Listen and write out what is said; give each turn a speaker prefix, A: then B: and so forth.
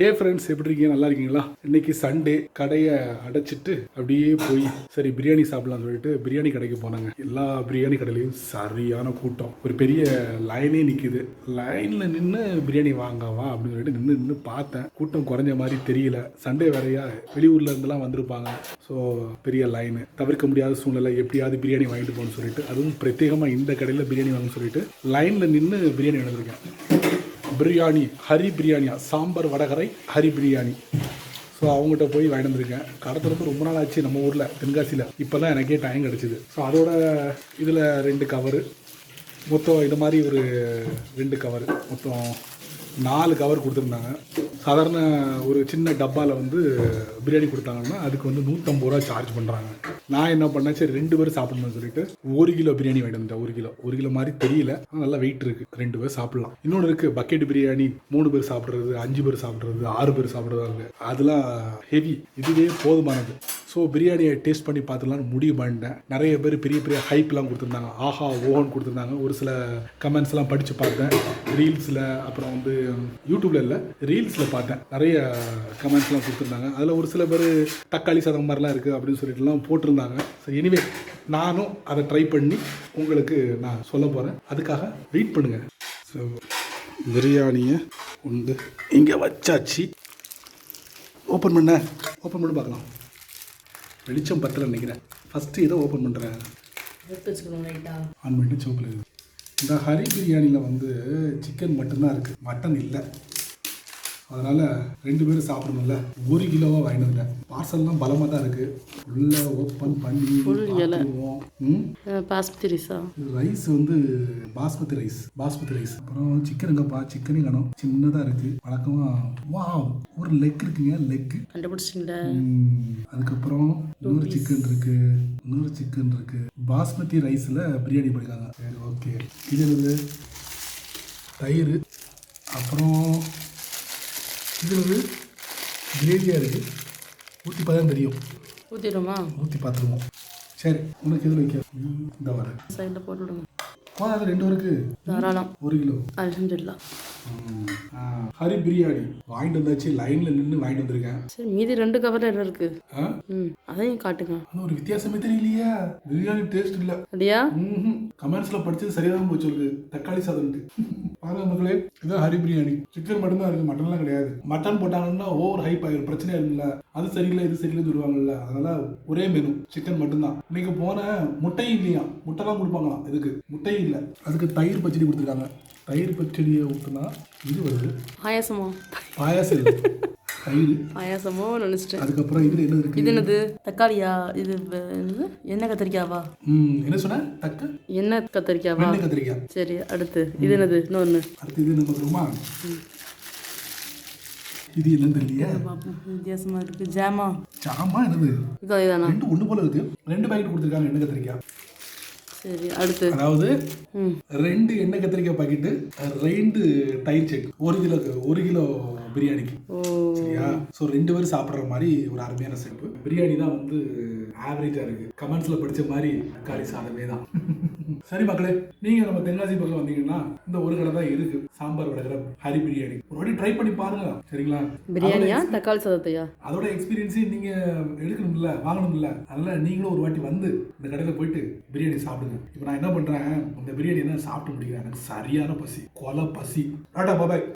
A: Hey friends எப்படி இருக்கீங்க நல்லா இருக்கீங்களா இன்னைக்கு சண்டே கடையை அடைச்சிட்டு அப்படியே போய் சரி பிரியாணி சாப்பிடலாம்னு சொல்லிட்டு பிரியாணி கடைக்கு போனாங்க. எல்லா பிரியாணி கடையிலையும் சரியான கூட்டம். ஒரு பெரிய லைனே நிற்கிது லைனில் நின்று பிரியாணி வாங்கவா அப்படின்னு சொல்லிட்டு நின்று நின்று பார்த்தேன். கூட்டம் குறைஞ்ச மாதிரி தெரியல. சண்டே வேறையா வெளியூர்ல இருந்தெல்லாம் வந்திருப்பாங்க. ஸோ பெரிய லைனு தவிர்க்க முடியாத சூழ்நிலை. எப்படியாவது பிரியாணி வாங்கிட்டு போகணும்னு சொல்லிட்டு அதுவும் பிரத்யேகமாக இந்த கடையில் பிரியாணி வாங்கணும்னு சொல்லிட்டு லைனில் நின்று பிரியாணி வாங்கியிருக்கேன் பிரியாணி ஹரி பிரியாணியா சாம்பார் வடகரை ஹரி பிரியாணி. ஸோ அவங்ககிட்ட போய் வாங்கிட்டு வந்திருக்கேன். கடை திறந்து ரொம்ப நாள் ஆச்சு நம்ம ஊரில் தென்காசியில். இப்போல்லாம் எனக்கே டைம் கிடச்சிது. ஸோ அதோட இதில் ரெண்டு கவரு மொத்தம் இது மாதிரி ஒரு ரெண்டு கவரு மொத்தம் நாலு கவர் கொடுத்துருந்தாங்க. சாதாரண ஒரு சின்ன டப்பாவில் வந்து பிரியாணி கொடுத்தாங்கன்னா அதுக்கு வந்து நூற்றம்பது ரூபா சார்ஜ் பண்ணுறாங்க நான் என்ன பண்ணேன் சரி ரெண்டு பேரும் சாப்பிடணும்னு சொல்லிட்டு ஒரு கிலோ பிரியாணி வாங்கிட்டு ஒரு கிலோ. ஒரு கிலோ மாதிரி தெரியல. நல்லா வெயிட் இருக்குது ரெண்டு பேர் சாப்பிடலாம். இன்னொன்று இருக்குது பக்கெட் பிரியாணி மூணு பேர் சாப்பிட்றது அஞ்சு பேர் சாப்பிட்றது ஆறு பேர் சாப்பிட்றது இருக்கு அதெல்லாம் ஹெவி இதுவே போதுமானது. ஸோ பிரியாணியை டேஸ்ட் பண்ணி பார்த்துலாம்னு முடிவு பண்ணிட்டேன். நிறைய பேர் பெரிய பெரிய ஹைப்லாம் கொடுத்துருந்தாங்க. ஆஹா ஓஹோன்னு கொடுத்துருந்தாங்க. ஒரு சில கமெண்ட்ஸ்லாம் படித்து பார்த்தேன். ரீல்ஸில் அப்புறம் வந்து யூடியூப்ல இல்லை ரீல்ஸில் பார்த்தேன். நிறைய கமெண்ட்ஸ்லாம் கொடுத்துருந்தாங்க. அதில் ஒரு சில பேர் தக்காளி சாதம் மாதிரிலாம் இருக்குது அப்படின்னு சொல்லிட்டுலாம் போட்டிருந்தாங்க. ஸோ எனிவே நானும் அதை ட்ரை பண்ணி உங்களுக்கு நான் சொல்ல போகிறேன் அதுக்காக வெயிட் பண்ணுங்கள் ஸோ பிரியாணியை உண்டு இங்கே வச்சாச்சு. ஓப்பன் பண்ண ஓப்பன் பண்ணி பார்க்கலாம். வெளிச்சம் பத்தல நினைக்கிறேன். ஃபஸ்ட்டு இதை ஓப்பன் பண்ணுறேன் ஆன் பண்ணிட்டு சோப்பில் இந்த ஹரி பிரியாணியில் வந்து சிக்கன் மட்டும்தான் இருக்குது மட்டன் இல்லை. அதனால் ரெண்டு பேரும் சாப்பிடணும்ல. ஒரு கிலோவாக வாங்கிட்டு வந்தேன். பார்சல்லாம் பலமாக தான் இருக்குது உள்ளே ஓப்பன் பண்ணி
B: பாஸ்மதி ரைஸா?
A: ரைஸ் வந்து பாஸ்மதி ரைஸ் பாஸ்மதி ரைஸ் அப்புறம் சிக்கன் எங்கப்பா? சிக்கனே காணும் சின்னதாக இருக்குது வழக்கமாக வா ஒரு லெக் இருக்குங்க லெக்கு
B: கண்டுபிடிச்சிங்களா
A: அதுக்கப்புறம் இன்னொரு சிக்கன் இருக்கு. இன்னொரு சிக்கன் இருக்கு. பாஸ்மதி ரைஸில் பிரியாணி பண்ணிருக்காங்க சரி ஓகே இது தயிர். அப்புறம் இது என்னது கிரேவியாக இருக்கு. ஊற்றி பார்த்தா தெரியும்.
B: ஊற்றிடுமா
A: ஊற்றி பார்த்துருவோம் சரி உனக்கு எதில் வைக்க? இந்த வர.
B: சைடில் போட்டு விடுங்க
A: போதாது ரெண்டு இருக்கு
B: தாராளம்.
A: ஒரு கிலோ.
B: அலமதுல்லா
A: ஹரி பிரியாணி. வாங்கிட்டு வந்தாச்சு லைனில் நின்று வாங்கிட்டு வந்திருக்கேன்.
B: சரி மீதி ரெண்டு கவரில் என்ன இருக்கு? அதையும் காட்டுங்க.
A: ஒரு வித்தியாசமே தெரியலையா. பிரியாணி டேஸ்ட் இல்லை.
B: அப்படியா?
A: கமெண்ட்ஸ்ல படிச்சது சரியா தான் போச்சு தக்காளி சாதம்ட்டு பாருங்க மக்களே இதுதான் ஹரி பிரியாணி. சிக்கன் மட்டும் தான் இருக்கு மட்டன்லாம் கிடையாது. மட்டன் போட்டாங்கன்னா ஓவர் ஹைப் ஆயிரும் பிரச்சனை இருக்குல்ல அது சரியில்லை இது சரியில்லைன்னு சொல்லுவாங்கல்ல. அதனால ஒரே மெனு சிக்கன் மட்டும்தான். இன்னைக்கு போன முட்டையும் இல்லையா முட்டைலாம் கொடுப்பாங்களாம் இதுக்கு. முட்டையும் இல்லை. அதுக்கு தயிர் பச்சடி கொடுத்துருக்காங்க. தயிர் பச்சடியை ஊற்றுனா இது வருது.
B: பாயாசமோ?
A: பாயாசம் இல்லை. தயிர்.
B: பாயாசமோ நினச்சிட்டேன்.
A: அதுக்கப்புறம் இதுல என்ன இருக்கு?
B: இது என்னது? தக்காளியா? இது எண்ணெய் கத்திரிக்காவா?
A: ம் என்ன சொன்ன? தக்க?
B: எண்ணெய் கத்திரிக்காவா?
A: வெண்ணெய் கத்திரிக்காய்
B: சரி அடுத்து. இது என்னது? இன்னொன்று
A: அடுத்து இது நம்ம தெரியுமா இது என்னன்னு தெரியலையே.
B: வித்தியாசமாக இருக்கு. ஜாமா.
A: சாமா என்னது?
B: இது அதுதானா?
A: ரெண்டு ஒண்ணு போல இருக்கு. ரெண்டு பாக்கெட் கொடுத்துருக்காங்க எண்ணெய் கத்திரிக்காய்
B: சரி அடுத்து
A: அதாவது ரெண்டு எண்ணெய் கத்திரிக்காய் பாக்கெட்டு ரெண்டு தயிர் செக் ஒரு கிலோ ஒரு கிலோ பிரியாணிக்கு. சரியா? ஸோ ரெண்டு பேரும் சாப்பிட்ற மாதிரி ஒரு அருமையான செப்பு பிரியாணி தான் வந்து ஆவரேஜா இருக்கு. கமெண்ட்ஸ்ல படிச்ச மாதிரி தக்காளி சாதமே தான். சரி மக்களே நீங்க நம்ம தென்காசி பக்கம் வந்தீங்கன்னா இந்த ஒரு கடை தான் இருக்கு. சாம்பார் வடகர ஹரி பிரியாணி. ஒரு வாட்டி ட்ரை பண்ணி பாருங்க. சரிங்களா?
B: பிரியாணியா தக்காளி சாதத்தையா?
A: அதோட எக்ஸ்பீரியன்ஸையும் நீங்க எடுக்கணும்ல வாங்கணும்ல. அதனால நீங்களும் ஒரு வாட்டி வந்து இந்த கடையில போயிட்டு பிரியாணி சாப்பிடுங்க. இப்போ நான் என்ன பண்றேன்? இந்த பிரியாணி என்ன சாப்பிட்டு முடிக்கிறேன் எனக்கு சரியான பசி. கொலை பசி. டாடா பாபாய்